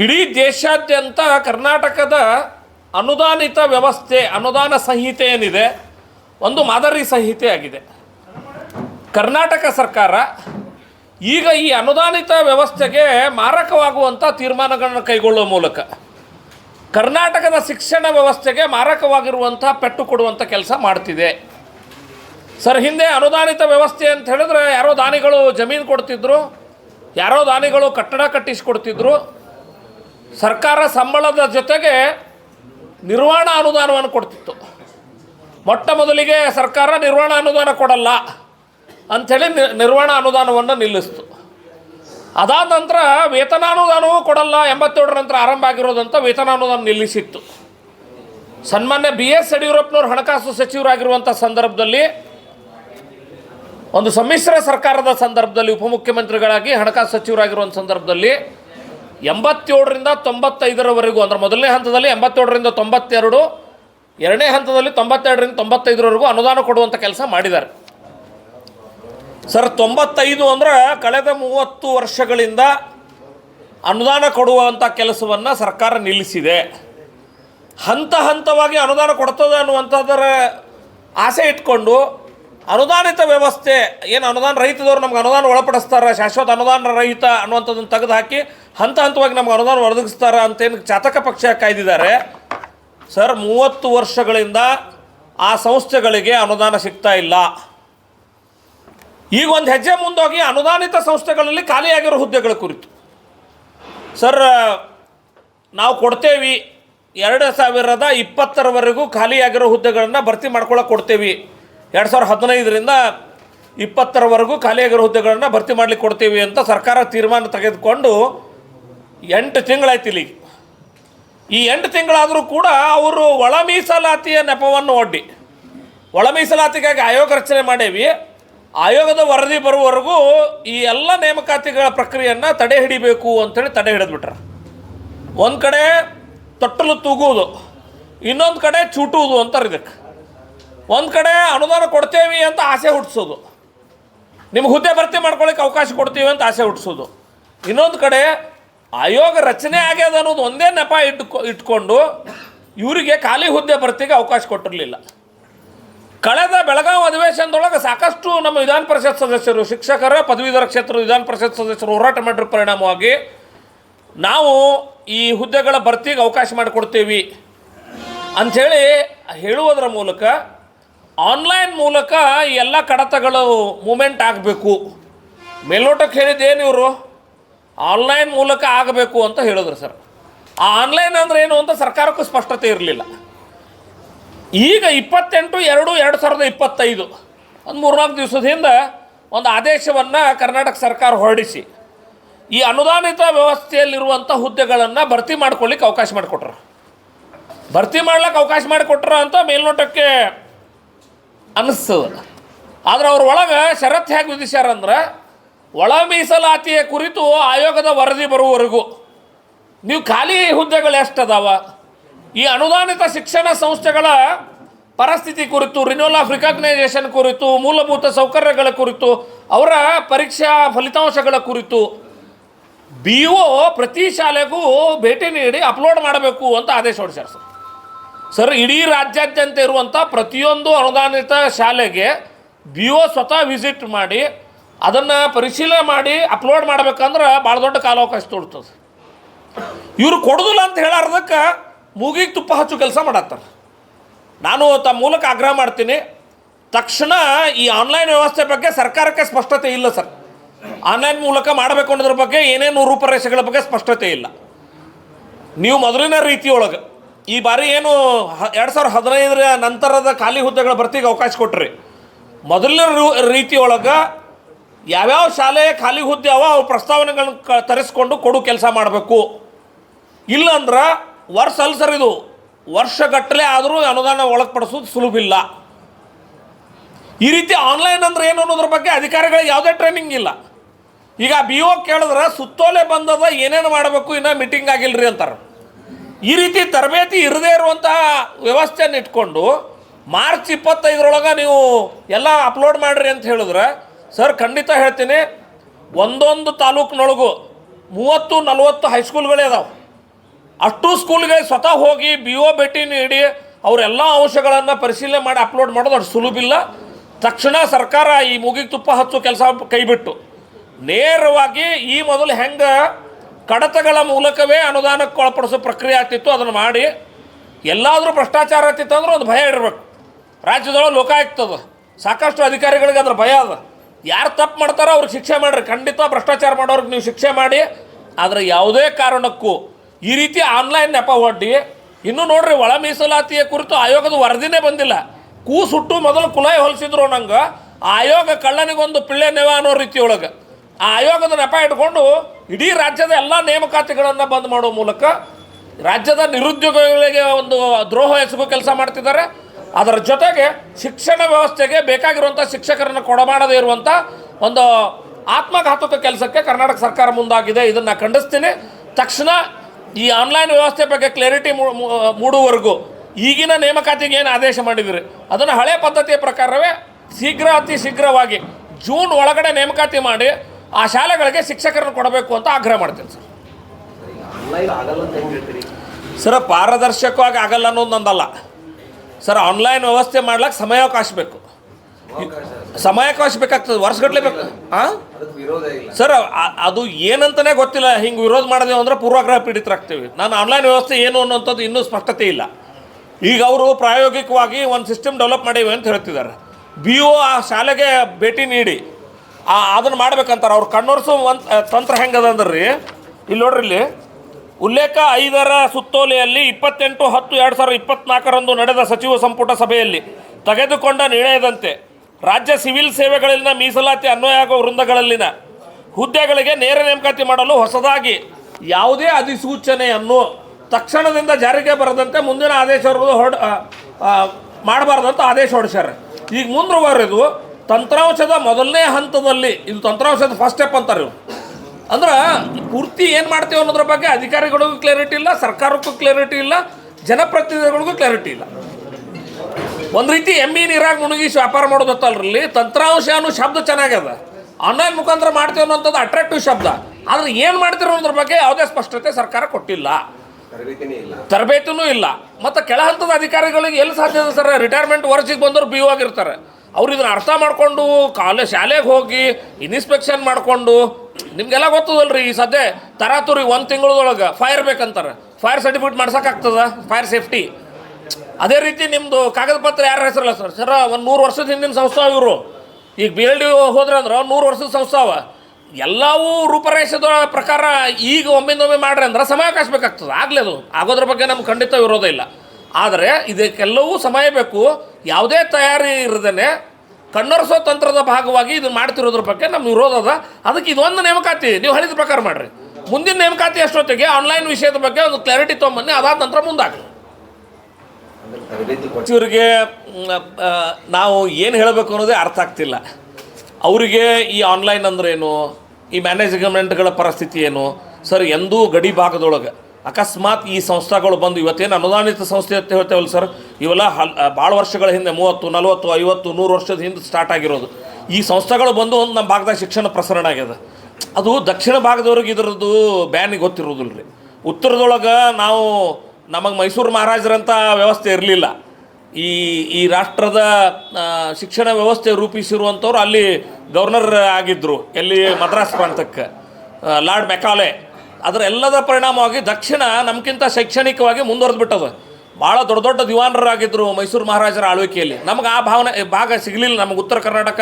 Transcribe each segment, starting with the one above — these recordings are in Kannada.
ಇಡೀ ದೇಶಾದ್ಯಂತ ಕರ್ನಾಟಕದ ಅನುದಾನಿತ ವ್ಯವಸ್ಥೆ, ಅನುದಾನ ಸಂಹಿತೆ ಏನಿದೆ, ಒಂದು ಮಾದರಿ ಸಂಹಿತೆ ಆಗಿದೆ. ಕರ್ನಾಟಕ ಸರ್ಕಾರ ಈಗ ಈ ಅನುದಾನಿತ ವ್ಯವಸ್ಥೆಗೆ ಮಾರಕವಾಗುವಂಥ ತೀರ್ಮಾನಗಳನ್ನು ಕೈಗೊಳ್ಳುವ ಮೂಲಕ ಕರ್ನಾಟಕದ ಶಿಕ್ಷಣ ವ್ಯವಸ್ಥೆಗೆ ಮಾರಕವಾಗಿರುವಂಥ ಪೆಟ್ಟು ಕೊಡುವಂಥ ಕೆಲಸ ಮಾಡ್ತಿದೆ. ಸರ್, ಹಿಂದೆ ಅನುದಾನಿತ ವ್ಯವಸ್ಥೆ ಅಂತ ಹೇಳಿದ್ರೆ ಯಾರೋ ದಾನಿಗಳು ಜಮೀನು ಕೊಡ್ತಿದ್ರು, ಯಾರೋ ದಾನಿಗಳು ಕಟ್ಟಡ ಕಟ್ಟಿಸಿಕೊಡ್ತಿದ್ರು ಸರ್ಕಾರ ಸಂಬಳದ ಜೊತೆಗೆ ನಿರ್ವಹಣಾ ಅನುದಾನವನ್ನು ಕೊಡ್ತಿತ್ತು. ಮೊಟ್ಟ ಮೊದಲಿಗೆ ಸರ್ಕಾರ ನಿರ್ವಹಣಾ ಅನುದಾನ ಕೊಡಲ್ಲ ಅಂಥೇಳಿ ನಿರ್ವಹಣಾ ಅನುದಾನವನ್ನು ನಿಲ್ಲಿಸ್ತು. ಅದಾದ ನಂತರ ವೇತನಾನುದಾನವೂ ಕೊಡಲ್ಲ, ಎಂಬತ್ತೇಳರ ನಂತರ ಆರಂಭ ಆಗಿರೋದಂತ ವೇತನಾನುದಾನ ನಿಲ್ಲಿಸಿತ್ತು. ಸನ್ಮಾನ್ಯ ಬಿ ಎಸ್ ಯಡಿಯೂರಪ್ಪನವ್ರು ಹಣಕಾಸು ಸಚಿವರಾಗಿರುವಂಥ ಸಂದರ್ಭದಲ್ಲಿ, ಒಂದು ಸಮ್ಮಿಶ್ರ ಸರ್ಕಾರದ ಸಂದರ್ಭದಲ್ಲಿ ಉಪಮುಖ್ಯಮಂತ್ರಿಗಳಾಗಿ ಹಣಕಾಸು ಸಚಿವರಾಗಿರುವಂಥ ಸಂದರ್ಭದಲ್ಲಿ ಎಂಬತ್ತೇಳರಿಂದ ತೊಂಬತ್ತೈದರವರೆಗೂ, ಅಂದ್ರೆ ಮೊದಲನೇ ಹಂತದಲ್ಲಿ ಎಂಬತ್ತೇಳರಿಂದ ತೊಂಬತ್ತೆರಡು, ಎರಡನೇ ಹಂತದಲ್ಲಿ ತೊಂಬತ್ತೆರಡರಿಂದ ತೊಂಬತ್ತೈದರವರೆಗೂ ಅನುದಾನ ಕೊಡುವಂಥ ಕೆಲಸ ಮಾಡಿದ್ದಾರೆ. ಸರ್, ತೊಂಬತ್ತೈದು ಅಂದರೆ ಕಳೆದ ಮೂವತ್ತು ವರ್ಷಗಳಿಂದ ಅನುದಾನ ಕೊಡುವಂಥ ಕೆಲಸವನ್ನು ಸರ್ಕಾರ ನಿಲ್ಲಿಸಿದೆ. ಹಂತ ಹಂತವಾಗಿ ಅನುದಾನ ಕೊಡ್ತದೆ ಅನ್ನುವಂಥದ್ದರ ಆಸೆ ಇಟ್ಕೊಂಡು ಅನುದಾನಿತ ವ್ಯವಸ್ಥೆ, ಏನು ಅನುದಾನ ರಹಿತದವ್ರು ನಮ್ಗೆ ಅನುದಾನ ಒಳಪಡಿಸ್ತಾರೆ, ಶಾಶ್ವತ ಅನುದಾನ ರಹಿತ ಅನ್ನುವಂಥದ್ದನ್ನು ತೆಗೆದು ಹಾಕಿ ಹಂತ ಹಂತವಾಗಿ ನಮ್ಗೆ ಅನುದಾನ ಒದಗಿಸ್ತಾರೆ ಅಂತೇನು ಚಾತಕ ಪಕ್ಷ ಕಾಯ್ದಿದ್ದಾರೆ. ಸರ್, ಮೂವತ್ತು ವರ್ಷಗಳಿಂದ ಆ ಸಂಸ್ಥೆಗಳಿಗೆ ಅನುದಾನ ಸಿಗ್ತಾ ಇಲ್ಲ. ಈಗ ಒಂದು ಹೆಜ್ಜೆ ಮುಂದೋಗಿ ಅನುದಾನಿತ ಸಂಸ್ಥೆಗಳಲ್ಲಿ ಖಾಲಿಯಾಗಿರೋ ಹುದ್ದೆಗಳ ಕುರಿತು. ಸರ್, ನಾವು ಕೊಡ್ತೇವಿ ಎರಡು ಸಾವಿರದ ಇಪ್ಪತ್ತರವರೆಗೂ ಖಾಲಿಯಾಗಿರೋ ಹುದ್ದೆಗಳನ್ನು ಭರ್ತಿ ಮಾಡ್ಕೊಳ್ಳೋಕೆ ಕೊಡ್ತೇವಿ. ಎರಡು ಸಾವಿರದ ಹದಿನೈದರಿಂದ ಇಪ್ಪತ್ತರವರೆಗೂ ಖಾಲಿಯಾಗಿರೋ ಹುದ್ದೆಗಳನ್ನು ಭರ್ತಿ ಮಾಡಲಿಕ್ಕೆ ಕೊಡ್ತೀವಿ ಅಂತ ಸರ್ಕಾರ ತೀರ್ಮಾನ ತೆಗೆದುಕೊಂಡು ಎಂಟು ತಿಂಗಳಾಯ್ತು ಇಲ್ಲಿ. ಈ ಎಂಟು ತಿಂಗಳಾದರೂ ಕೂಡ ಅವರು ಒಳ ಮೀಸಲಾತಿಯ ನೆಪವನ್ನು ಒಡ್ಡಿ. ಒಳ ಮೀಸಲಾತಿಗಾಗಿ ಆಯೋಗ ರಚನೆ ಮಾಡೇವಿ. ಆಯೋಗದ ವರದಿ ಬರುವವರೆಗೂ ಈ ಎಲ್ಲ ನೇಮಕಾತಿಗಳ ಪ್ರಕ್ರಿಯೆಯನ್ನು ತಡೆ ಹಿಡಿಬೇಕು ಅಂತೇಳಿ ತಡೆ ಹಿಡಿದ್ಬಿಟ್ರೆ. ಒಂದು ಕಡೆ ತೊಟ್ಟಲು ತೂಗುವುದು, ಇನ್ನೊಂದು ಕಡೆ ಚೂಟುವುದು ಅಂತಾರೆ ಇದಕ್ಕೆ. ಒಂದು ಕಡೆ ಅನುದಾನ ಕೊಡ್ತೇವೆ ಅಂತ ಆಸೆ ಹುಟ್ಟಿಸೋದು ನಿಮ್ಗೆ ಹುದ್ದೆ ಭರ್ತಿ ಮಾಡ್ಕೊಳ್ಳಿಕ್ಕೆ ಅವಕಾಶ ಕೊಡ್ತೀವಿ ಅಂತ ಆಸೆ ಹುಟ್ಟಿಸೋದು ಇನ್ನೊಂದು ಕಡೆ ಆಯೋಗ ರಚನೆ ಆಗ್ಯದ ಅನ್ನೋದು ಒಂದೇ ನೆಪ ಇಟ್ಕೊ, ಇಟ್ಕೊಂಡು ಇವರಿಗೆ ಖಾಲಿ ಹುದ್ದೆ ಭರ್ತಿಗೆ ಅವಕಾಶ ಕೊಟ್ಟಿರಲಿಲ್ಲ. ಕಳೆದ ಬೆಳಗಾವಿ ಅಧಿವೇಶನದೊಳಗೆ ಸಾಕಷ್ಟು ನಮ್ಮ ವಿಧಾನ ಪರಿಷತ್ ಸದಸ್ಯರು, ಶಿಕ್ಷಕರ, ಪದವೀಧರ ಕ್ಷೇತ್ರದ ವಿಧಾನ ಪರಿಷತ್ ಸದಸ್ಯರು ಹೋರಾಟ ಮಾಡಿರೋ ಪರಿಣಾಮವಾಗಿ ನಾವು ಈ ಹುದ್ದೆಗಳ ಭರ್ತಿಗೆ ಅವಕಾಶ ಮಾಡಿಕೊಡ್ತೀವಿ ಅಂಥೇಳಿ ಹೇಳುವುದರ ಮೂಲಕ ಆನ್ಲೈನ್ ಮೂಲಕ ಎಲ್ಲ ಕಡತಗಳು ಮೂಮೆಂಟ್ ಆಗಬೇಕು. ಮೇಲ್ನೋಟಕ್ಕೆ ಹೇಳಿದ್ದೇನು ಇವರು? ಆನ್ಲೈನ್ ಮೂಲಕ ಆಗಬೇಕು ಅಂತ ಹೇಳಿದ್ರು ಸರ್. ಆ ಆನ್ಲೈನ್ ಅಂದ್ರೆ ಏನು ಅಂತ ಸರ್ಕಾರಕ್ಕೂ ಸ್ಪಷ್ಟತೆ ಇರಲಿಲ್ಲ. ಈಗ ಇಪ್ಪತ್ತೆಂಟು, ಎರಡು ಎರಡು ಸಾವಿರದ ಇಪ್ಪತ್ತೈದು, ಒಂದು ಮೂರ್ನಾಲ್ಕು ದಿವಸದ ಹಿಂದೆ ಒಂದು ಆದೇಶವನ್ನು ಕರ್ನಾಟಕ ಸರ್ಕಾರ ಹೊರಡಿಸಿ, ಈ ಅನುದಾನಿತ ವ್ಯವಸ್ಥೆಯಲ್ಲಿರುವಂಥ ಹುದ್ದೆಗಳನ್ನು ಭರ್ತಿ ಮಾಡ್ಕೊಳ್ಳಿಕ್ಕೆ ಅವಕಾಶ ಮಾಡಿಕೊಟ್ರು. ಭರ್ತಿ ಮಾಡ್ಲಿಕ್ಕೆ ಅವಕಾಶ ಮಾಡಿಕೊಟ್ರು ಅಂತ ಮೇಲ್ನೋಟಕ್ಕೆ ಅನ್ನಿಸ್ತದ ಆದ್ರೆ ಅವ್ರ ಒಳಗೆ ಷರತ್ ಹೇಗೆ ವಿಧಿಸ್ಯಾರಂದ್ರೆ, ಒಳ ಮೀಸಲಾತಿಯ ಕುರಿತು ಆಯೋಗದ ವರದಿ ಬರುವವರೆಗೂ. ನೀವು ಖಾಲಿ ಹುದ್ದೆಗಳು ಎಷ್ಟದಾವ? ಈ ಅನುದಾನಿತ ಶಿಕ್ಷಣ ಸಂಸ್ಥೆಗಳ ಪರಿಸ್ಥಿತಿ ಕುರಿತು ರಿನ್ಯೂಲ್ ಆಫ್ ರಿಕಗ್ನೈಸೇಷನ್ ಕುರಿತು, ಮೂಲಭೂತ ಸೌಕರ್ಯಗಳ ಕುರಿತು, ಅವರ ಪರೀಕ್ಷಾ ಫಲಿತಾಂಶಗಳ ಕುರಿತು ಬಿ ಒ ಪ್ರತಿ ಶಾಲೆಗೂ ಭೇಟಿ ನೀಡಿ ಅಪ್ಲೋಡ್ ಮಾಡಬೇಕು ಅಂತ ಆದೇಶ ಹೊರಡಿಸ್ಯಾರ ಸರ್. ಸರ್, ಇಡೀ ರಾಜ್ಯಾದ್ಯಂತ ಇರುವಂಥ ಪ್ರತಿಯೊಂದು ಅನುದಾನಿತ ಶಾಲೆಗೆ ಬಿ ಒ ಸ್ವತಃ ವಿಸಿಟ್ ಮಾಡಿ ಅದನ್ನು ಪರಿಶೀಲನೆ ಮಾಡಿ ಅಪ್ಲೋಡ್ ಮಾಡ್ಬೇಕಂದ್ರೆ ಭಾಳ ದೊಡ್ಡ ಕಾಲಾವಕಾಶ ತೋರ್ತದೆ. ಇವರು ಕೊಡೋದಿಲ್ಲ ಅಂತ ಹೇಳಾರ್ದಕ್ಕೆ ಮೂಗಿಗೆ ತುಪ್ಪ ಹಚ್ಚು ಕೆಲಸ ಮಾಡತ್ತಾರೆ. ನಾನು ತಮ್ಮ ಮೂಲಕ ಆಗ್ರಹ ಮಾಡ್ತೀನಿ. ತಕ್ಷಣ ಈ ಆನ್ಲೈನ್ ವ್ಯವಸ್ಥೆ ಬಗ್ಗೆ ಸರ್ಕಾರಕ್ಕೆ ಸ್ಪಷ್ಟತೆ ಇಲ್ಲ ಸರ್. ಆನ್ಲೈನ್ ಮೂಲಕ ಮಾಡಬೇಕು ಅನ್ನೋದ್ರ ಬಗ್ಗೆ ಏನೇನು ರೂಪರೇಷೆಗಳ ಬಗ್ಗೆ ಸ್ಪಷ್ಟತೆ ಇಲ್ಲ. ನೀವು ಮೊದಲಿನ ರೀತಿಯೊಳಗೆ ಈ ಬಾರಿ ಏನು ಎರಡು ಸಾವಿರದ ಹದಿನೈದರ ನಂತರದ ಖಾಲಿ ಹುದ್ದೆಗಳ ಭರ್ತಿಗೆ ಅವಕಾಶ ಕೊಟ್ರಿ. ಮೊದಲಿನ ರೂ- ರೀತಿಯೊಳಗೆ ಯಾವ್ಯಾವ ಶಾಲೆ ಖಾಲಿ ಹುದ್ದೆ ಅವ ಅವು ಪ್ರಸ್ತಾವನೆಗಳನ್ನ ಕ ತರಿಸ್ಕೊಂಡು ಕೊಡು ಕೆಲಸ ಮಾಡಬೇಕು. ಇಲ್ಲಂದ್ರೆ ವರ್ಷ ಅಲ್ಲ ಸರ್ ಇದು. ವರ್ಷಗಟ್ಟಲೆ ಆದರೂ ಅನುದಾನ ಒಳಪಡ್ಸೋದು ಸುಲಭ ಇಲ್ಲ ಈ ರೀತಿ ಆನ್ಲೈನ್ ಅಂದ್ರೆ ಏನು ಅನ್ನೋದ್ರ ಬಗ್ಗೆ ಅಧಿಕಾರಿಗಳಿಗೆ ಯಾವುದೇ ಟ್ರೈನಿಂಗ್ ಇಲ್ಲ. ಈಗ ಬಿ ಒ ಕೇಳಿದ್ರೆ ಸುತ್ತೋಲೆ ಬಂದದ ಏನೇನು ಮಾಡಬೇಕು ಇನ್ನೂ ಮೀಟಿಂಗ್ ಆಗಿಲ್ಲರಿ ಅಂತಾರೆ. ಈ ರೀತಿ ತರಬೇತಿ ಇರದೇ ಇರುವಂತಹ ವ್ಯವಸ್ಥೆಯನ್ನು ಇಟ್ಕೊಂಡು ಮಾರ್ಚ್ ಇಪ್ಪತ್ತೈದರೊಳಗೆ ನೀವು ಎಲ್ಲ ಅಪ್ಲೋಡ್ ಮಾಡಿರಿ ಅಂತ ಹೇಳಿದ್ರೆ, ಸರ್ ಖಂಡಿತ ಹೇಳ್ತೀನಿ, ಒಂದೊಂದು ತಾಲೂಕಿನೊಳಗು ಮೂವತ್ತು, ನಲವತ್ತು ಹೈಸ್ಕೂಲ್ಗಳೇ ಅದಾವೆ. ಅಷ್ಟು ಸ್ಕೂಲ್ಗೆ ಸ್ವತಃ ಹೋಗಿ ಬಿ ಒ ಭೇಟಿ ನೀಡಿ ಅವರೆಲ್ಲ ಅಂಶಗಳನ್ನು ಪರಿಶೀಲನೆ ಮಾಡಿ ಅಪ್ಲೋಡ್ ಮಾಡೋದು ಅಷ್ಟು ಸುಲಭಿಲ್ಲ ತಕ್ಷಣ ಸರ್ಕಾರ ಈ ಮೂಗಿಗೆ ತುಪ್ಪ ಹಚ್ಚೋ ಕೆಲಸ ಕೈಬಿಟ್ಟು. ನೇರವಾಗಿ ಈ ಮೊದಲು ಹೆಂಗೆ ಕಡತಗಳ ಮೂಲಕವೇ ಅನುದಾನಕ್ಕೆ ಒಳಪಡಿಸೋ ಪ್ರಕ್ರಿಯೆ ಆಗ್ತಿತ್ತು. ಅದನ್ನು ಮಾಡಿ ಎಲ್ಲಾದರೂ ಭ್ರಷ್ಟಾಚಾರ ಆಗ್ತಿತ್ತು ಅಂದ್ರೆ ಒಂದು ಭಯ ಇರಬೇಕು. ರಾಜ್ಯದೊಳಗೆ ಲೋಕಾಯುಕ್ತದ ಸಾಕಷ್ಟು ಅಧಿಕಾರಿಗಳಿಗೆ ಅದ್ರ ಭಯ ಅದ. ಯಾರು ತಪ್ಪು ಮಾಡ್ತಾರೋ ಅವ್ರಿಗೆ ಶಿಕ್ಷೆ ಮಾಡಿರಿ. ಖಂಡಿತ ಭ್ರಷ್ಟಾಚಾರ ಮಾಡೋರಿಗೆ ನೀವು ಶಿಕ್ಷೆ ಮಾಡಿ. ಆದರೆ ಯಾವುದೇ ಕಾರಣಕ್ಕೂ ಈ ರೀತಿ ಆನ್ಲೈನ್ ನೆಪ ಒಡ್ಡಿ, ಇನ್ನೂ ನೋಡ್ರಿ ಒಳ ಮೀಸಲಾತಿಯ ಕುರಿತು ಆಯೋಗದ ವರದಿನೇ ಬಂದಿಲ್ಲ. ಕೂ ಸುಟ್ಟು ಮೊದಲು ಕುಲಾಯಿ ಹೊಲಿಸಿದ್ರು ನಂಗೆ. ಆಯೋಗ ಕಳ್ಳನಿಗೊಂದು ಪಿಳ್ಳೆ ನೆವ ಅನ್ನೋ ರೀತಿಯೊಳಗೆ ಆ ಆಯೋಗದ ನೆಪ ಇಟ್ಕೊಂಡು ಇಡೀ ರಾಜ್ಯದ ಎಲ್ಲ ನೇಮಕಾತಿಗಳನ್ನು ಬಂದ್ ಮಾಡೋ ಮೂಲಕ ರಾಜ್ಯದ ನಿರುದ್ಯೋಗಿಗಳಿಗೆ ಒಂದು ದ್ರೋಹ ಎಸಗೋ ಕೆಲಸ ಮಾಡ್ತಿದ್ದಾರೆ. ಅದರ ಜೊತೆಗೆ ಶಿಕ್ಷಣ ವ್ಯವಸ್ಥೆಗೆ ಬೇಕಾಗಿರುವಂಥ ಶಿಕ್ಷಕರನ್ನು ಕೊಡಮಾಡದೇ ಇರುವಂಥ ಒಂದು ಆತ್ಮಘಾತಕ ಕೆಲಸಕ್ಕೆ ಕರ್ನಾಟಕ ಸರ್ಕಾರ ಮುಂದಾಗಿದೆ. ಇದನ್ನು ಖಂಡಿಸ್ತೀನಿ. ತಕ್ಷಣ ಈ ಆನ್ಲೈನ್ ವ್ಯವಸ್ಥೆ ಬಗ್ಗೆ ಕ್ಲಾರಿಟಿ ಮೂಡುವವರೆಗೂ ಈಗಿನ ನೇಮಕಾತಿಗೆ ಏನು ಆದೇಶ ಮಾಡಿದಿರಿ? ಅದನ್ನು ಹಳೆ ಪದ್ಧತಿಯ ಪ್ರಕಾರವೇ ಶೀಘ್ರ ಅತಿ ಶೀಘ್ರವಾಗಿ ಜೂನ್ ಒಳಗಡೆ ನೇಮಕಾತಿ ಮಾಡಿ ಆ ಶಾಲೆಗಳಿಗೆ ಶಿಕ್ಷಕರನ್ನು ಕೊಡಬೇಕು ಅಂತ ಆಗ್ರಹ ಮಾಡ್ತೀನಿ ಸರ್. ಸರ್ ಪಾರದರ್ಶಕವಾಗಿ ಆಗಲ್ಲ ಅನ್ನೋದು ನಂದಲ್ಲ. ಸರ್ ಆನ್ಲೈನ್ ವ್ಯವಸ್ಥೆ ಮಾಡ್ಲಿಕ್ಕೆ ಸಮಯಾವಕಾಶ ಬೇಕು. ಅವಕಾಶ. ಸಮಯಾವಕಾಶ ಬೇಕಾಗ್ತದೆ ವರ್ಷಗಟ್ಟಲೆ ಬೇಕು. ಹಾಂ ಸರ್ ಅದು ಏನಂತಲೇ ಗೊತ್ತಿಲ್ಲ ಹಿಂಗೆ ವಿರೋಧ ಮಾಡಿದೆವು ಅಂದ್ರೆ ಪೂರ್ವಾಗ್ರಹ ಪೀಡಿತರಾಗ್ತೀವಿ. ನಾನು ಆನ್ಲೈನ್ ವ್ಯವಸ್ಥೆ ಏನು ಅನ್ನೋಂಥದ್ದು ಇನ್ನೂ ಸ್ಪಷ್ಟತೆ ಇಲ್ಲ. ಈಗ ಅವರು ಪ್ರಾಯೋಗಿಕವಾಗಿ ಒಂದು ಸಿಸ್ಟಮ್ ಡೆವಲಪ್ ಮಾಡೀವಿ ಅಂತ ಹೇಳ್ತಿದ್ದಾರೆ. ಬಿ ಒ ಆ ಶಾಲೆಗೆ ಭೇಟಿ ನೀಡಿ. ಅದನ್ನು ಮಾಡ್ಬೇಕಂತಾರೆ. ಅವ್ರು ಕಣ್ಣೊರ್ಸೋ ಒಂದು ತಂತ್ರ ಹೆಂಗದ ಅಂದ್ರೆ ಇಲ್ಲಿ ನೋಡ್ರಿ ಇಲ್ಲಿ. ಉಲ್ಲೇಖ ಐದರ ಸುತ್ತೋಲೆಯಲ್ಲಿ ಇಪ್ಪತ್ತೆಂಟು, ಹತ್ತು, ಎರಡು ಸಾವಿರದ ಇಪ್ಪತ್ನಾಲ್ಕರಂದು ನಡೆದ ಸಚಿವ ಸಂಪುಟ ಸಭೆಯಲ್ಲಿ ತೆಗೆದುಕೊಂಡ ನಿರ್ಣಯದಂತೆ ರಾಜ್ಯ ಸಿವಿಲ್ ಸೇವೆಗಳಲ್ಲಿನ ಮೀಸಲಾತಿ ಅನ್ವಯ ಆಗುವ ವೃಂದಗಳಲ್ಲಿನ ಹುದ್ದೆಗಳಿಗೆ ನೇರ ನೇಮಕಾತಿ ಮಾಡಲು ಹೊಸದಾಗಿ ಯಾವುದೇ ಅಧಿಸೂಚನೆಯನ್ನು ತಕ್ಷಣದಿಂದ ಜಾರಿಗೆ ಬರದಂತೆ ಮುಂದಿನ ಆದೇಶ ಹೊರಡು ಹೊಡ್ ಮಾಡಬಾರ್ದಂತ ಆದೇಶ ಹೊಡಿಸ್ಯಾರ ಈಗ ಮುಂದುವರೆದು ತಂತ್ರಾಂಶದ ಮೊದಲನೇ ಹಂತದಲ್ಲಿ ಇದು ತಂತ್ರಾಂಶದ ಫಸ್ಟ್ ಸ್ಟೆಪ್ ಅಂತಾರೆ ಇವರು. ಅಂದ್ರೆ ಪೂರ್ತಿ ಏನು ಮಾಡ್ತೀವಿ ಅನ್ನೋದ್ರ ಬಗ್ಗೆ ಅಧಿಕಾರಿಗಳಿಗೂ ಕ್ಲಾರಿಟಿ ಇಲ್ಲ ಸರ್ಕಾರಕ್ಕೂ ಕ್ಲಾರಿಟಿ ಇಲ್ಲ ಜನಪ್ರತಿನಿಧಿಗಳಿಗೂ ಕ್ಲಾರಿಟಿ ಇಲ್ಲ. ಒಂದು ರೀತಿ ಎಮ್ಮಿ ನೀರಾಗಿ ಮುಣಗಿಸಿ ವ್ಯಾಪಾರ ಮಾಡೋದತ್ತಲ್ರಲ್ಲಿ ತಂತ್ರಾಂಶ ಅನ್ನೋ ಶಬ್ದ ಚೆನ್ನಾಗ್ಯದ. ಆನ್ಲೈನ್ ಮುಖಾಂತರ ಮಾಡ್ತೀವಿ ಅನ್ನೋಂಥದ್ದು ಅಟ್ರಾಕ್ಟಿವ್ ಶಬ್ದ. ಆದ್ರೆ ಏನು ಮಾಡ್ತಿರೋ ಅನ್ನೋದ್ರ ಬಗ್ಗೆ ಯಾವುದೇ ಸ್ಪಷ್ಟತೆ ಸರ್ಕಾರ ಕೊಟ್ಟಿಲ್ಲ. ತರಬೇತಿನೇ ಇಲ್ಲ. ಮತ್ತು ಕೆಳ ಹಂತದ ಅಧಿಕಾರಿಗಳಿಗೆ ಎಲ್ಲಿ ಸಾಧ್ಯ ಸರ್? ರಿಟೈರ್ಮೆಂಟ್ ವರ್ಷಿಗೆ ಬಂದವರು ಬಿ ಆಗಿರ್ತಾರೆ. ಅವ್ರು ಇದನ್ನ ಅರ್ಥ ಮಾಡಿಕೊಂಡು ಕಾಲೇಜ್ ಶಾಲೆಗೆ ಹೋಗಿ ಇನ್ಸ್ಪೆಕ್ಷನ್ ಮಾಡಿಕೊಂಡು, ನಿಮಗೆಲ್ಲ ಗೊತ್ತದಲ್ರಿ ಈ ಸದ್ಯ ತರಾತುರಿ ಒಂದು ತಿಂಗಳದೊಳಗೆ ಫೈರ್ ಬೇಕಂತಾರೆ. ಫೈರ್ ಸರ್ಟಿಫಿಕೇಟ್ ಮಾಡ್ಸೋಕ್ಕಾಗ್ತದ? ಫೈರ್ ಸೇಫ್ಟಿ ಅದೇ ರೀತಿ ನಿಮ್ಮದು ಕಾಗದ ಪತ್ರ ಯಾರ ಹೆಸರಲ್ಲ ಸರ್? ಸರ್, ಒಂದು ನೂರು ವರ್ಷದ ಹಿಂದಿನ ಸಂಸ್ಥೆ ಇವರು. ಈಗ ಬಿ ಎಲ್ ಡಿ ಹೋದ್ರೆ ಅಂದ್ರೆ ನೂರು ವರ್ಷದ ಸಂಸ್ಥಾವ. ಎಲ್ಲವೂ ರೂಪರೇಷದ ಪ್ರಕಾರ ಈಗ ಒಮ್ಮಿಂದೊಮ್ಮೆ ಮಾಡ್ರಿ ಅಂದ್ರೆ ಸಮಯ ಕಾಯಿಸ್ಬೇಕಾಗ್ತದೆ ಆಗಲೇ ಅದು. ಆಗೋದ್ರ ಬಗ್ಗೆ ನಮ್ಗೆ ಖಂಡಿತ ವಿರೋಧ ಇಲ್ಲ. ಆದರೆ ಇದಕ್ಕೆಲ್ಲವೂ ಸಮಯ ಬೇಕು. ಯಾವುದೇ ತಯಾರಿ ಇರದೇ ಕಣ್ಣೊರೆಸೋ ತಂತ್ರದ ಭಾಗವಾಗಿ ಇದನ್ನು ಮಾಡ್ತಿರೋದ್ರ ಬಗ್ಗೆ ನಮ್ಮ ವಿರೋಧ ಅದ. ಅದಕ್ಕೆ ಇದೊಂದು ನೇಮಕಾತಿ, ನೀವು ಹೇಳಿದ ಪ್ರಕಾರ ಮಾಡಿರಿ. ಮುಂದಿನ ನೇಮಕಾತಿ ಅಷ್ಟೊತ್ತಿಗೆ ಆನ್ಲೈನ್ ವಿಷಯದ ಬಗ್ಗೆ ಒಂದು ಕ್ಲಾರಿಟಿ ತೊಗೊಂಬನ್ನಿ, ಅದಾದ ನಂತರ ಮುಂದಾಗಲಿ. ಇವರಿಗೆ ನಾವು ಏನು ಹೇಳಬೇಕು ಅನ್ನೋದೇ ಅರ್ಥ ಆಗ್ತಿಲ್ಲ. ಅವರಿಗೆ ಈ ಆನ್ಲೈನ್ ಅಂದ್ರೇನು? ಈ ಮ್ಯಾನೇಜ್ಮೆಂಟ್ಗಳ ಪರಿಸ್ಥಿತಿ ಏನು? ಸರ್, ಎಂದೂ ಗಡಿ ಭಾಗದೊಳಗೆ. ಅಕಸ್ಮಾತ್ ಈ ಸಂಸ್ಥೆಗಳು ಬಂದು ಇವತ್ತೇನು ಅನುದಾನಿತ ಸಂಸ್ಥೆ ಅಂತ ಹೇಳ್ತೇವಲ್ಲ ಸರ್? ಇವೆಲ್ಲ ಹಲ್ ಭಾಳ ವರ್ಷಗಳ ಹಿಂದೆ, ಮೂವತ್ತು, ನಲವತ್ತು, ಐವತ್ತು, ನೂರು ವರ್ಷದ ಹಿಂದೆ ಸ್ಟಾರ್ಟ್ ಆಗಿರೋದು. ಈ ಸಂಸ್ಥೆಗಳು ಬಂದು ಒಂದು ನಮ್ಮ ಭಾಗದಾಗ ಶಿಕ್ಷಣ ಪ್ರಸರಣ ಆಗ್ಯದ. ಅದು ದಕ್ಷಿಣ ಭಾಗದವ್ರಿಗೆ ಇದರದ್ದು ಬ್ಯಾನಿಗೆ ಗೊತ್ತಿರೋದಿಲ್ಲ ರೀ ಉತ್ತರದೊಳಗೆ ನಾವು ನಮಗೆ ಮೈಸೂರು ಮಹಾರಾಜರಂಥ ವ್ಯವಸ್ಥೆ ಇರಲಿಲ್ಲ. ಈ ಈ ರಾಷ್ಟ್ರದ ಶಿಕ್ಷಣ ವ್ಯವಸ್ಥೆ ರೂಪಿಸಿರುವಂಥವ್ರು ಅಲ್ಲಿ ಗವರ್ನರ್ ಆಗಿದ್ದರು ಎಲ್ಲಿ ಮದ್ರಾಸ್ ಪ್ರಾಂತಕ್ಕೆ. Lord Macaulay. ಅದರ ಎಲ್ಲದರ ಪರಿಣಾಮವಾಗಿ ದಕ್ಷಿಣ ನಮಗಿಂತ ಶೈಕ್ಷಣಿಕವಾಗಿ ಮುಂದುವರೆದು ಬಿಟ್ಟದ. ಭಾಳ ದೊಡ್ಡ ದೊಡ್ಡ ದಿವಾನರಾಗಿದ್ದರು ಮೈಸೂರು ಮಹಾರಾಜರ ಆಳ್ವಿಕೆಯಲ್ಲಿ. ನಮಗೆ ಆ ಭಾವನೆ ಭಾಗ ಸಿಗಲಿಲ್ಲ. ನಮಗೆ ಉತ್ತರ ಕರ್ನಾಟಕ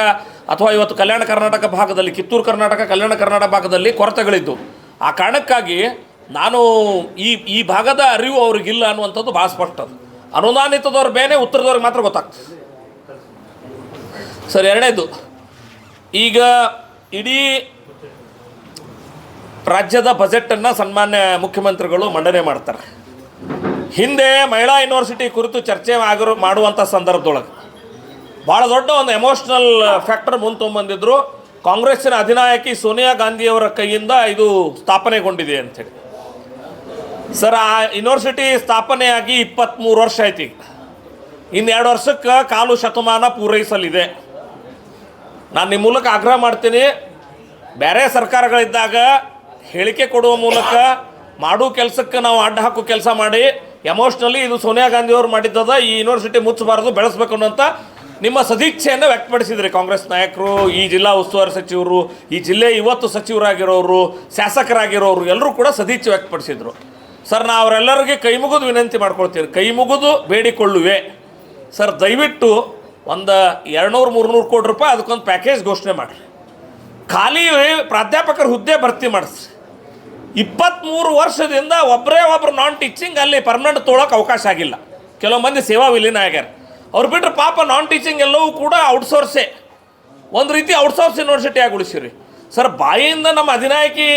ಅಥವಾ ಇವತ್ತು ಕಲ್ಯಾಣ ಕರ್ನಾಟಕ ಭಾಗದಲ್ಲಿ, ಕಿತ್ತೂರು ಕರ್ನಾಟಕ, ಕಲ್ಯಾಣ ಕರ್ನಾಟಕ ಭಾಗದಲ್ಲಿ ಕೊರತೆಗಳಿದ್ದು. ಆ ಕಾರಣಕ್ಕಾಗಿ ನಾನು ಈ ಈ ಭಾಗದ ಅರಿವು ಅವ್ರಿಗಿಲ್ಲ ಅನ್ನುವಂಥದ್ದು ಭಾಳ ಸ್ಪಷ್ಟ. ಅದು ಅನುದಾನಿತದವ್ರು ಬೇನೆ ಉತ್ತರದವ್ರಿಗೆ ಮಾತ್ರ ಗೊತ್ತಾಗ್ತದೆ. ಸರ್, ಎರಡನೇದು. ಈಗ ಇಡೀ ರಾಜ್ಯದ ಬಜೆಟನ್ನು ಸನ್ಮಾನ್ಯ ಮುಖ್ಯಮಂತ್ರಿಗಳು ಮಂಡನೆ ಮಾಡ್ತಾರೆ. ಹಿಂದೆ ಮಹಿಳಾ ಯೂನಿವರ್ಸಿಟಿ ಕುರಿತು ಚರ್ಚೆ ಆಗಿರೋ ಮಾಡುವಂಥ ಸಂದರ್ಭದೊಳಗೆ ಭಾಳ ದೊಡ್ಡ ಒಂದು ಎಮೋಷ್ನಲ್ ಫ್ಯಾಕ್ಟರ್ ಮುಂದೆ ಕಾಂಗ್ರೆಸ್ಸಿನ ಅಧಿನಾಯಕಿ ಸೋನಿಯಾ ಗಾಂಧಿಯವರ ಕೈಯಿಂದ ಇದು ಸ್ಥಾಪನೆಗೊಂಡಿದೆ ಅಂಥೇಳಿ ಸರ್, ಆ ಯೂನಿವರ್ಸಿಟಿ ಸ್ಥಾಪನೆಯಾಗಿ ಇಪ್ಪತ್ತ್ಮೂರು ವರ್ಷ ಐತಿ ಈಗ. ಇನ್ನೆರಡು ವರ್ಷಕ್ಕೆ ಕಾಲು ಶತಮಾನ ಪೂರೈಸಲಿದೆ. ನಾನು ನಿಮ್ಮ ಮೂಲಕ ಆಗ್ರಹ ಮಾಡ್ತೀನಿ. ಬೇರೆ ಸರ್ಕಾರಗಳಿದ್ದಾಗ ಹೇಳಿಕೆ ಕೊಡುವ ಮೂಲಕ ಮಾಡೋ ಕೆಲಸಕ್ಕೆ ನಾವು ಅಡ್ಡ ಹಾಕೋ ಕೆಲಸ ಮಾಡಿ ಎಮೋಷ್ನಲಿ ಇದು ಸೋನಿಯಾ ಗಾಂಧಿ ಅವರು ಮಾಡಿದ್ದದ, ಈ ಯೂನಿವರ್ಸಿಟಿ ಮುಚ್ಚಬಾರ್ದು, ಬೆಳೆಸ್ಬೇಕು ಅನ್ನೋಂಥ ನಿಮ್ಮ ಸದೀಚ್ಛೆಯನ್ನು ವ್ಯಕ್ತಪಡಿಸಿದ್ರಿ ಕಾಂಗ್ರೆಸ್ ನಾಯಕರು, ಈ ಜಿಲ್ಲಾ ಉಸ್ತುವಾರಿ ಸಚಿವರು, ಈ ಜಿಲ್ಲೆ ಇವತ್ತು ಸಚಿವರಾಗಿರೋರು, ಶಾಸಕರಾಗಿರೋರು, ಎಲ್ಲರೂ ಕೂಡ ಸದೀಚ್ಛೆ ವ್ಯಕ್ತಪಡಿಸಿದರು. ಸರ್, ನಾ ಅವರೆಲ್ಲರಿಗೆ ಕೈ ಮುಗಿದು ವಿನಂತಿ ಮಾಡ್ಕೊಳ್ತೀನಿ. ಕೈ ಮುಗಿದು ಬೇಡಿಕೊಳ್ಳುವೆ. ಸರ್, ದಯವಿಟ್ಟು ಒಂದು ಎರಡುನೂರು, ಮೂರುನೂರು ಕೋಟಿ ರೂಪಾಯಿ ಅದಕ್ಕೊಂದು ಪ್ಯಾಕೇಜ್ ಘೋಷಣೆ ಮಾಡಿರಿ. ಖಾಲಿ ಪ್ರಾಧ್ಯಾಪಕರ ಹುದ್ದೆ ಭರ್ತಿ ಮಾಡಿಸ್ರಿ. ಇಪ್ಪತ್ತ್ಮೂರು ವರ್ಷದಿಂದ ಒಬ್ಬರೇ ಒಬ್ರು ನಾನ್ ಟೀಚಿಂಗ್ ಅಲ್ಲಿ ಪರ್ಮನೆಂಟ್ ತೊಗೊಳಕ್ಕೆ ಅವಕಾಶ ಆಗಿಲ್ಲ. ಕೆಲವು ಮಂದಿ ಸೇವಾ ವಿಲೀನ ಆಗ್ಯಾರ. ಅವ್ರು ಬಿಟ್ಟರೆ ಪಾಪ ನಾನ್ ಟೀಚಿಂಗ್ ಎಲ್ಲವೂ ಕೂಡ ಔಟ್ಸೋರ್ಸೇ ಒಂದು ರೀತಿ ಔಟ್ಸೋರ್ಸ್ ಯೂನಿವರ್ಸಿಟಿ ಉಳಿಸಿರಿ ಸರ್ ಬಾಯಿಯಿಂದ ನಮ್ಮ ಅಧಿನಾಯಕಿ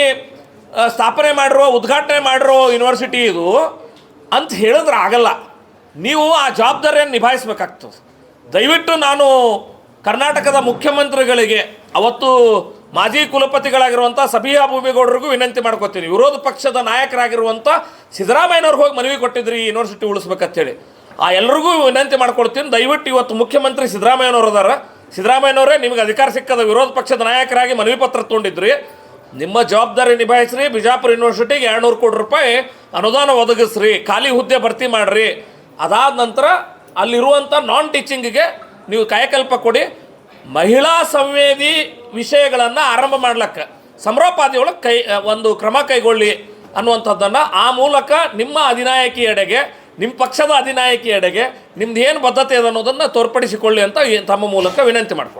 ಸ್ಥಾಪನೆ ಮಾಡಿರೋ, ಉದ್ಘಾಟನೆ ಮಾಡಿರೋ ಯೂನಿವರ್ಸಿಟಿ ಇದು, ಅಂತ ಹೇಳಿದ್ರೆ ಆಗಲ್ಲ. ನೀವು ಆ ಜವಾಬ್ದಾರಿಯನ್ನು ನಿಭಾಯಿಸ್ಬೇಕಾಗ್ತದೆ. ದಯವಿಟ್ಟು ನಾನು ಕರ್ನಾಟಕದ ಮುಖ್ಯಮಂತ್ರಿಗಳಿಗೆ, ಅವತ್ತು ಮಾಜಿ ಕುಲಪತಿಗಳಾಗಿರುವಂಥ ಸಬಿಹಾ ಭೂಮಿಗೌಡರಿಗೂ ವಿನಂತಿ ಮಾಡ್ಕೋತೀನಿ. ವಿರೋಧ ಪಕ್ಷದ ನಾಯಕರಾಗಿರುವಂಥ ಸಿದ್ದರಾಮಯ್ಯನವ್ರಿಗೆ ಹೋಗಿ ಮನವಿ ಕೊಟ್ಟಿದ್ರಿ, ಈ ಯೂನಿವರ್ಸಿಟಿ ಉಳಿಸ್ಬೇಕಂತೇಳಿ. ಆ ಎಲ್ಲರಿಗೂ ವಿನಂತಿ ಮಾಡ್ಕೊಳ್ತೀನಿ ದಯವಿಟ್ಟು ಇವತ್ತು ಮುಖ್ಯಮಂತ್ರಿ ಸಿದ್ದರಾಮಯ್ಯನವರು ಅದಾರ. ಸಿದ್ದರಾಮಯ್ಯನವರೇ, ನಿಮಗೆ ಅಧಿಕಾರ ಸಿಕ್ಕದ ವಿರೋಧ ಪಕ್ಷದ ನಾಯಕರಾಗಿ ಮನವಿ ಪತ್ರ ತೊಗೊಂಡಿದ್ರಿ. ನಿಮ್ಮ ಜವಾಬ್ದಾರಿ ನಿಭಾಯಿಸ್ರಿ. ಬಿಜಾಪುರ ಯೂನಿವರ್ಸಿಟಿಗೆ ಎರಡುನೂರು ಕೋಟಿ ರೂಪಾಯಿ ಅನುದಾನ ಒದಗಿಸ್ರಿ. ಖಾಲಿ ಹುದ್ದೆ ಭರ್ತಿ ಮಾಡಿರಿ. ಅದಾದ ನಂತರ ಅಲ್ಲಿರುವಂಥ ನಾನ್ ಟೀಚಿಂಗಿಗೆ ನೀವು ಕಾಯಕಲ್ಪ ಕೊಡಿ. ಮಹಿಳಾ ಸಂವೇದಿ ವಿಷಯಗಳನ್ನು ಆರಂಭ ಮಾಡ್ಲಕ್ಕೆ. ಸಮರೋಪಾದಿ ಒಳಗೆ ಕೈ ಒಂದು ಕ್ರಮ ಕೈಗೊಳ್ಳಿ ಅನ್ನುವಂಥದ್ದನ್ನು ಆ ಮೂಲಕ ನಿಮ್ಮ ಅಧಿನಾಯಕಿ ಎಡೆಗೆ ನಿಮ್ಮ ಪಕ್ಷದ ಅಧಿನಾಯಕಿ ಎಡೆಗೆ ನಿಮ್ದು ಏನು ಬದ್ಧತೆ ಇದೆ ಅನ್ನೋದನ್ನು ತೋರ್ಪಡಿಸಿಕೊಳ್ಳಿ ಅಂತ ತಮ್ಮ ಮೂಲಕ ವಿನಂತಿ ಸರ್?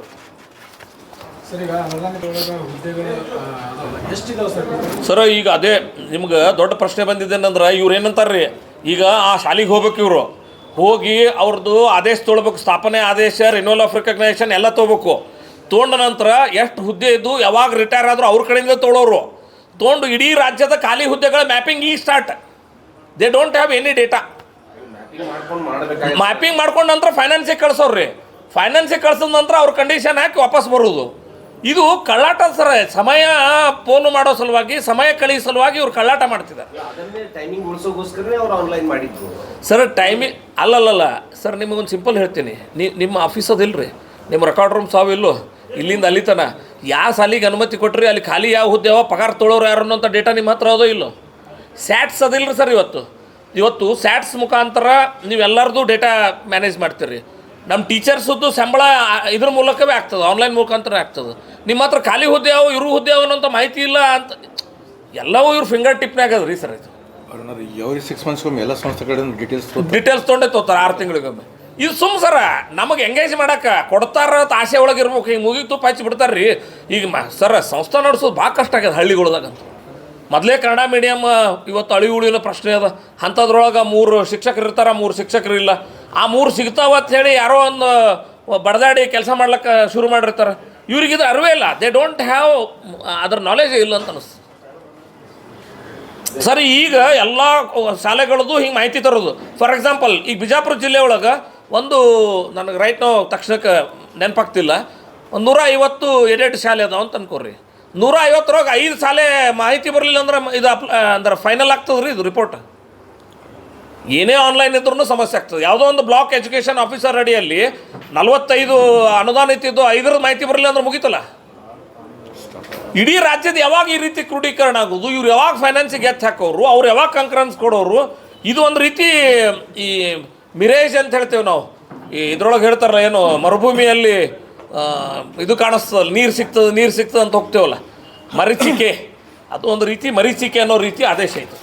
ಸರ್ ಈಗ ಅದೇ ನಿಮ್ಗೆ ದೊಡ್ಡ ಪ್ರಶ್ನೆ ಬಂದಿದ್ದೇನಂದ್ರೆ ಇವ್ರು ಏನಂತಾರ್ರಿ? ಈಗ ಆ ಶಾಲೆಗೆ ಹೋಗ್ಬೇಕು ಇವರು. ಹೋಗಿ ಅವ್ರದ್ದು ಆದೇಶ ತೊಳ್ಬೇಕು, ಸ್ಥಾಪನೆ ಆದೇಶ ರಿನೋಲ್ ಆಫ್ ರಿಕಗ್ನೈಸೇಷನ್ ಎಲ್ಲ ತೊಗೋಬೇಕು ತೊಗೊಂಡ ನಂತರ ಎಷ್ಟು ಹುದ್ದೆ ಇದ್ದು ಯಾವಾಗ ರಿಟೈರ್ ಆದರೂ ಅವ್ರ ಕಡೆಯಿಂದ ತೊಗೊಳೋರು ತೊಗೊಂಡು ಇಡೀ ರಾಜ್ಯದ ಖಾಲಿ ಹುದ್ದೆಗಳ ಮ್ಯಾಪಿಂಗ್ ಈ start they don't have any data mapping ಮಾಡ್ಕೊಂಡು ನಂತರ ಫೈನಾನ್ಸಿಗೆ ಕಳ್ಸೋರ್ರಿ. ಫೈನಾನ್ಸಿಗೆ ಕಳ್ಸಿದ ನಂತರ ಅವ್ರ ಕಂಡೀಷನ್ ಹಾಕಿ ವಾಪಸ್ ಬರೋದು. ಇದು ಕಳ್ಳಾಟ ಸರ ಸಮಯ ಪೋಲು ಮಾಡೋ ಸಲುವಾಗಿ ಸಮಯ ಕಳೆಯೋ ಸಲುವಾಗಿ ಇವ್ರು ಕಳ್ಳಾಟ ಮಾಡ್ತಿದ್ದಾರೆ. ಟೈಮಿಂಗ್ ಸರ್ ಅಲ್ಲ ಅಲ್ಲಲ್ಲಲ್ಲ ಸರ್ ನಿಮಗೊಂದು ಸಿಂಪಲ್ ಹೇಳ್ತೀನಿ. ನೀ ನಿಮ್ಮ ಆಫೀಸ್ ಅದಿಲ್ಲರಿ ನಿಮ್ಮ ರೆಕಾರ್ಡ್ ರೂಮ್ ಸಾವು ಇಲ್ಲೋ. ಇಲ್ಲಿಂದ ಅಲ್ಲಿ ತನ. ಯಾವ ಸಾಲಿಗೆ ಅನುಮತಿ ಕೊಟ್ರಿ ಅಲ್ಲಿ ಖಾಲಿ ಯಾವ ಹುದ್ದೆ ಯಾವ ಪಗಾರ ತೊಳೋರು ಯಾರು ಅನ್ನೋಂಥ ಡೇಟಾ ನಿಮ್ಮ ಹತ್ರ ಅದೋ ಇಲ್ಲೋ. ಸ್ಯಾಟ್ಸ್ ಅದಿಲ್ಲರಿ ಸರ್ ಇವತ್ತು. ಇವತ್ತು ಸ್ಯಾಟ್ಸ್ ಮುಖಾಂತರ ನೀವೆಲ್ಲರದು ಡೇಟಾ ಮ್ಯಾನೇಜ್ ಮಾಡ್ತೀರಿ. ನಮ್ಮ ಟೀಚರ್ಸದ್ದು ಸಂಬಳ ಇದ್ರ ಮೂಲಕವೇ ಆಗ್ತದೆ ಆನ್ಲೈನ್ ಮುಖಾಂತರ ಆಗ್ತದೆ. ನಿಮ್ಮ ಹತ್ರ ಖಾಲಿ ಹುದ್ದೆ ಯಾವ ಇರು ಹುದ್ದೆ ಅನ್ನೋಂಥ ಮಾಹಿತಿ ಇಲ್ಲ ಅಂತ ಎಲ್ಲವೂ ಇವ್ರ ಫಿಂಗರ್ ಟಿಪ್ನಾಗ ಅದ ರೀ ಸರ್ ಇದು. ಸಿಕ್ಸ್ ಮಂತ್ಸ್ಗೊಮ್ಮೆ ಎಲ್ಲ ಸಂಸ್ಥೆ ಕಡೆಯಿಂದ ಡೀಟೇಲ್ಸ್ ಡೀಟೇಲ್ಸ್ ತೊಗೊಂಡೆ ತೋತಾರೆ ಆರು ತಿಂಗಳಿಗೊಮ್ಮೆ. ಇದು ಸುಮ್ ಸರ ನಮಗೆ ಎಂಗೇಜ್ ಮಾಡಕ್ಕೆ ಕೊಡ್ತಾರ ಅಂತ ಆಸೆ ಒಳಗೆ ಇರ್ಬೇಕು ಹಿಂಗೆ ಮುಗಿ ತುಪ್ಪ ಹಚ್ಚಿ ಬಿಡ್ತಾರೆ ರೀ ಈಗ ಮ ಸರ ಸಂಸ್ಥೆ ನಡೆಸೋದು ಭಾಳ ಕಷ್ಟ ಆಗ್ಯದ ಹಳ್ಳಿಗಳದಾಗಂತ. ಮೊದಲೇ ಕನ್ನಡ ಮೀಡಿಯಮ್ ಇವತ್ತು ಅಳಿ ಉಳಿಯೋ ಪ್ರಶ್ನೆ ಅದ. ಅಂಥದ್ರೊಳಗೆ ಮೂರು ಶಿಕ್ಷಕರು ಇರ್ತಾರೆ ಮೂರು ಶಿಕ್ಷಕರು ಇಲ್ಲ ಆ ಮೂರು ಸಿಗ್ತಾವ ಅಂತ ಹೇಳಿ ಯಾರೋ ಒಂದು ಬಡದಾಡಿ ಕೆಲಸ ಮಾಡ್ಲಿಕ್ಕೆ ಶುರು ಮಾಡಿರ್ತಾರೆ. ಇವ್ರಿಗಿದ್ರೆ ಅರಿವೇ ಇಲ್ಲ. ದೇ ಡೋಂಟ್ ಹ್ಯಾವ್ ಅದ್ರ ನಾಲೆಜ್ ಇಲ್ಲ ಅಂತ ಅನಿಸ್ತು. ಸರ್, ಈಗ ಎಲ್ಲ ಶಾಲೆಗಳದ್ದು ಹಿಂಗೆ ಮಾಹಿತಿ ತರೋದು. ಫಾರ್ ಎಕ್ಸಾಂಪಲ್ ಈಗ ಬಿಜಾಪುರ ಜಿಲ್ಲೆ ಒಳಗೆ ಒಂದು ನನಗೆ ರೈಟ್ ನಾವು ತಕ್ಷಣಕ್ಕೆ ನೆನಪಾಗ್ತಿಲ್ಲ. ಒಂದು ನೂರ ಐವತ್ತು ಎಡೆಟ್ ಶಾಲೆ ಅದಾವ ಅಂತ ಅನ್ಕೋರಿ. ನೂರ ಐವತ್ತರೊಳಗೆ ಐದು ಶಾಲೆ ಮಾಹಿತಿ ಬರಲಿಲ್ಲ ಅಂದ್ರೆ ಇದು ಅಪ್ಲ ಅಂದ್ರೆ ಫೈನಲ್ ಆಗ್ತದೆ ಇದು ರಿಪೋರ್ಟ್ ಏನೇ ಆನ್ಲೈನ್ ಇದ್ರೂ ಸಮಸ್ಯೆ ಆಗ್ತದೆ. ಯಾವುದೋ ಒಂದು ಬ್ಲಾಕ್ ಎಜುಕೇಷನ್ ಆಫೀಸರ್ ಅಡಿಯಲ್ಲಿ ನಲವತ್ತೈದು ಅನುದಾನ ಇತ್ತಿದ್ದು ಐದರ ಮಾಹಿತಿ ಬರಲಿಲ್ಲ ಅಂದ್ರೆ ಮುಗೀತಲ್ಲ? ಇಡೀ ರಾಜ್ಯದ ಯಾವಾಗ ಈ ರೀತಿ ಕ್ರೋಢೀಕರಣ ಆಗೋದು ಇವ್ರು ಯಾವಾಗ ಫೈನಾನ್ಸಿಗೆ ಎತ್ತು ಹಾಕೋರು? ಅವ್ರು ಯಾವಾಗ ಕಂಕ್ರೆನ್ಸ್ ಕೊಡೋರು? ಇದು ಒಂದು ರೀತಿ ಈ ಮಿರೇಜ್ ಅಂತ ಹೇಳ್ತೇವೆ ನಾವು. ಈ ಇದ್ರೊಳಗೆ ಹೇಳ್ತಾರಲ್ಲ, ಏನು, ಮರುಭೂಮಿಯಲ್ಲಿ ಇದು ಕಾಣಿಸ್ತದಲ್ಲ, ನೀರು ಸಿಗ್ತದೆ ನೀರು ಸಿಗ್ತದೆ ಅಂತ ಹೋಗ್ತೇವಲ್ಲ? ಮರೀಚಿಕೆ. ಅದು ಒಂದು ರೀತಿ ಮರೀಚಿಕೆ ಅನ್ನೋ ರೀತಿ ಆದೇಶ ಐತೆ